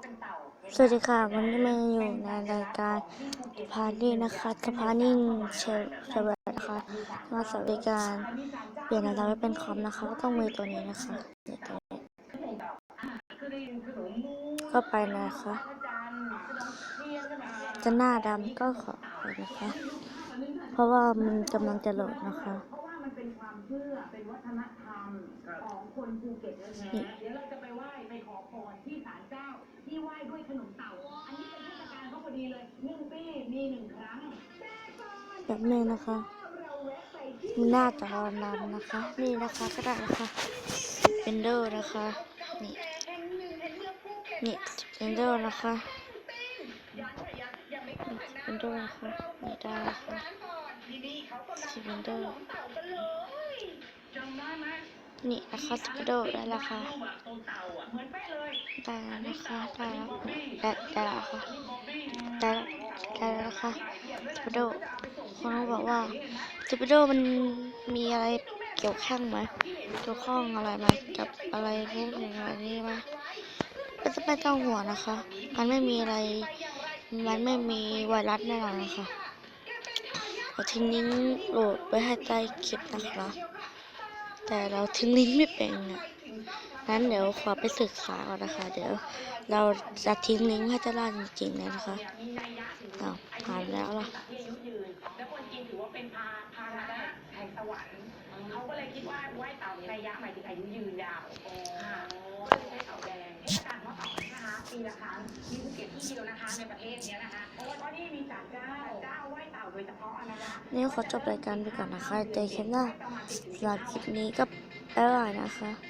สวัสดีค่ะ วันนี้มาอยู่ในรายการพานี่นะคะสพานิ่งเชลเชลนะคะมาสวัสดิการเปลี่ยนอะไรไว้เป็นคอมนะคะก็ต้องมีตัวนี้นะคะนี่ตัวนี้ก็ไปนะคะจะหน้าดำก็ขอไปนะคะ เพราะว่ามันกำลังจะโหลดนะคะ เพราะว่ามันเป็นความเชื่อเป็นวัฒนธรรมของคนภูเก็ตเลยนะนี่เดี๋ยวเราจะไปไหว้ไปขอพรที่ศาลเจ้า ที่ไหว้ด้วยขนมเต่า อันนี้เป็นเทศกาลเขาพอดีเลยหนึ่งปีมีหนึ่งครั้งแบบนี้นะคะมีหน้าจอดำนะคะ นี่นะคะก็ได้นะคะเป็นเดอร์นะคะ นี่นี่เป็นเดอร์นะคะเป็นเดอร์นะคะนี่ได้นะคะสเปนเดอร์ นี่นะคะสเปนเดอร์ได้แล้วค่ะเหมือนเป๊ะเลยได้แล้วนะคะได้แล้วได้ได้แล้วค่ะได้แล้วได้แล้วนะคะสเปนเดอร์คนเขาบอกว่าสเปนเดอร์มันมีอะไรเกี่ยวข้องไหมเกี่ยวข้องอะไรไหมกับอะไรพวกอย่างไรนี่ไหมไม่ต้องไม่ต้องห่วงนะคะ มันไม่มีอะไร มันไม่มีไวรัสแน่นอนนะคะทิ้งลิงโหลดไว้ให้ใต้คลิปนะคะ แต่เราทิ้งลิงก์ไม่เป็นอะนั้นเดี๋ยวขอไปศึกษาก่อนนะคะ เดี๋ยวเราจะทิ้งลิงก์ให้ตลาดจริงๆเลยนะคะอ้าวผ่านแล้วล่ะที่อายุยืนแล้วคนจีนถือว่าเป็นพาพาหนะแห่งสวรรค์เขาก็เลยคิดว่าไหว้เต่าในยะหมายถึงอายุยืนยาว นะคะปีละครั้งมีภูเก็ตที่เดียวนะคะในประเทศเนี้ยนะคะเพราะว่าที่นี่มีศาลเจ้าเจ้าไหว้เต่าโดยเฉพาะนะคะนี่ขอจบรายการไปก่อนนะคะเจอกันหน้าสำหรับคลิปนี้ก็บ๊ายบายนะคะเ